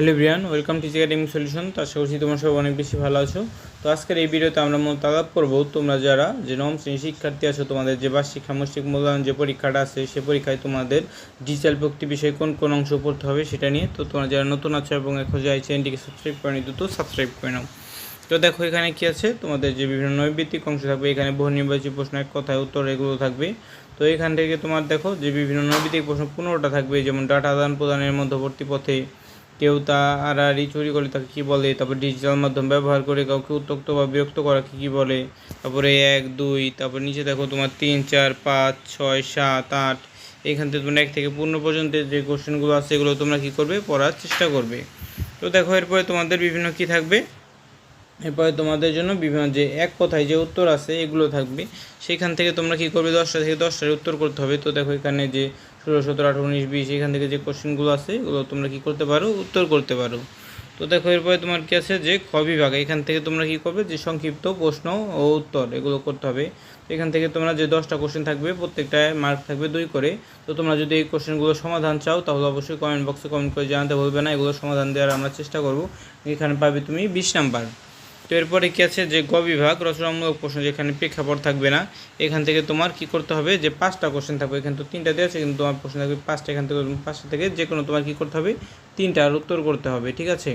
Hello Brian, welcome teach academy solution. তো আশা তোমরা সব অনেক বেশি ভালো আছো। তো আজকের এই ভিডিওতে আমরা মূলত আলাপ করব, তোমরা যারা যে নবম শ্রেণির শিক্ষার্থী আছো, তোমাদের যে বার্ষিক সামষ্টিক মূল্যায়ন যে পরীক্ষাটা আছে, সে পরীক্ষায় তোমাদের ডিজিটাল প্রযুক্তি বিষয়ে কোন কোন অংশ পড়তে হবে সেটা নিয়ে। তো তোমরা যারা নতুন আছো এবং এখন যে এই চ্যানেলটিকে সাবস্ক্রাইব করে নিত তো সাবস্ক্রাইব করে নাও। তো দেখো এখানে কি আছে, তোমাদের যে বিভিন্ন নৈবিত্তিক অংশ থাকবে, এখানে বহু নির্বাচিত প্রশ্ন, এক কথায় উত্তর এগুলো থাকবে। তো এখান থেকে তোমার দেখো যে বিভিন্ন নৈবিত্তিক প্রশ্ন পনেরোটা থাকবে, যেমন ডাটা আদান প্রদানের মধ্যবর্তী পথে কেউ তা আড়াআড়ি চুরি করলে তাকে কী বলে? তারপর ডিজিটাল মাধ্যম ব্যবহার করে কাউকে উত্তক্ত বা বিরক্ত করা কী কী বলে? তারপরে এক, দুই, তারপর নিচে দেখো তোমার তিন, চার, পাঁচ, ছয়, সাত, আট। এখান থেকে তোমরা এক থেকে পূর্ণ পর্যন্ত যে কোশ্চেনগুলো আছে এগুলো তোমরা কী করবে? পড়ার চেষ্টা করবে। তো দেখো, এরপরে তোমাদের বিভিন্ন কী থাকবে? এরপরে তোমাদের জন্য বিভিন্ন যে এক কথায় যে উত্তর আছে, এগুলো থাকবে। সেখান থেকে তোমরা কী করবে? দশটা থেকে দশটার উত্তর করতে হবে। তো দেখো এখানে যে ষোলো, সতেরো, আঠারো, উনিশ, বিশ, এখান থেকে যে কোশ্চেনগুলো আছে, এগুলো তোমরা কী করতে পারো? উত্তর করতে পারো। তো দেখো এরপরে তোমার কী আছে? যে খ বিভাগ। এখান থেকে তোমরা কী করবে? যে সংক্ষিপ্ত প্রশ্ন ও উত্তর এগুলো করতে হবে। এখান থেকে তোমরা যে দশটা কোশ্চেন থাকবে প্রত্যেকটায় মার্ক থাকবে দুই করে। তো তোমরা যদি এই কোশ্চেনগুলো সমাধান চাও, তাহলে অবশ্যই কমেন্ট বক্সে কমেন্ট করে জানাতে বলবে না। এগুলো সমাধান দেওয়ার আমরা চেষ্টা করব। এখানে পাবে তুমি বিশ নাম্বার। তো এরপরে কী আছে যে গ বিভাগ, রচনামূলক প্রশ্ন যেখানে প্রেক্ষাপট থাকবে না, এখান থেকে তোমার কি করতে হবে যে পাঁচটা কোশ্চেন থাকবে। এখানে তো তিনটা দেওয়া আছে, কিন্তু তোমার প্রশ্ন থাকবে পাঁচটা, এখান থেকে পাঁচটা থেকে যে কোনো তোমার কী করতে হবে? তিনটার উত্তর করতে হবে, ঠিক আছে?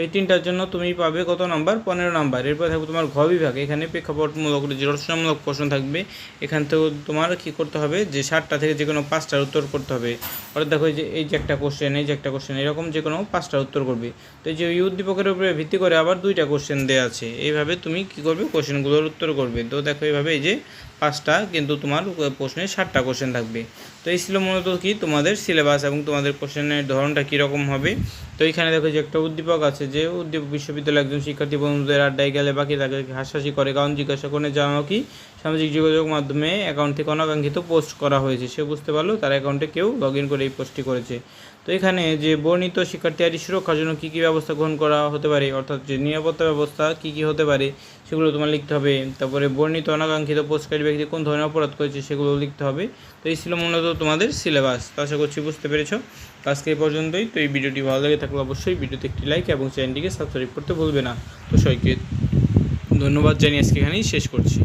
এই তিনটার জন্য তুমি পাবে কত নাম্বার? পনেরো নাম্বার। এরপর থাকবে তোমার ঘ বিভাগ। এখানে প্রেক্ষাপটমূলক যে রচনামূলক প্রশ্ন থাকবে। এখান থেকেও তোমার কি করতে হবে? যে ষাটটা থেকে যে কোনো পাঁচটার উত্তর করতে হবে। অর্থাৎ দেখো যে, এই যে একটা কোশ্চেন এই যে একটা কোশ্চেন এরকম যে কোনো পাঁচটার উত্তর করবে। তো এই যে এই উদ্দীপকের উপরে ভিত্তি করে আবার দুইটা কোশ্চেন দেওয়া আছে। এইভাবে তুমি কি করবে? কোশ্চেনগুলোর উত্তর করবে। তো দেখো এইভাবে এই যে পাঁচটা কিন্তু তোমার প্রশ্নে ষাটটা কোশ্চেন থাকবে। তো এই ছিল মূলত কি তোমাদের সিলেবাস এবং তোমাদের কোশ্চেনের ধরনটা কীরকম হবে। তো এখানে দেখো যে একটা উদ্দীপক আছে যে উদ্দীপক বিশ্ববিদ্যালয়ের একজন শিক্ষার্থী বন্ধুদের আড্ডায় গেলে বাকি তাকে হাসাহাসি করে। কারণ জিজ্ঞাসা করে জানাও কি? সামাজিক যোগাযোগ মাধ্যমে অ্যাকাউন্ট থেকে অনাকাঙ্ক্ষিত পোস্ট করা হয়েছে। সে বুঝতে পারল তার অ্যাকাউন্টে কেউ লগ ইন করে এই পোস্টটি করেছে। তো এখানে যে বর্ণিত শিক্ষার্থী আদি সুরক্ষার জন্য কী কী ব্যবস্থা গ্রহণ করা হতে পারে? অর্থাৎ যে নিরাপত্তা ব্যবস্থা কী কী হতে পারে? সেগুলো তোমার লিখতে হবে। তারপরে বর্ণিত অনাকাঙ্ক্ষিত পোস্টকারী ব্যক্তি কোন ধরনের অপরাধ করেছে সেগুলো লিখতে হবে। তো এই ছিল মূলত তোমাদের সিলেবাস তো আশা করছি বুঝতে পেরেছ। আজকে এই পর্যন্তই। তো এই ভিডিওটি ভালো লাগে থাকলে অবশ্যই ভিডিওতে একটি লাইক এবং চ্যানেলটিকে সাবস্ক্রাইব করতে ভুলবে না। তো সবাইকে ধন্যবাদ জানিয়ে আজকে এখানেই শেষ করছি।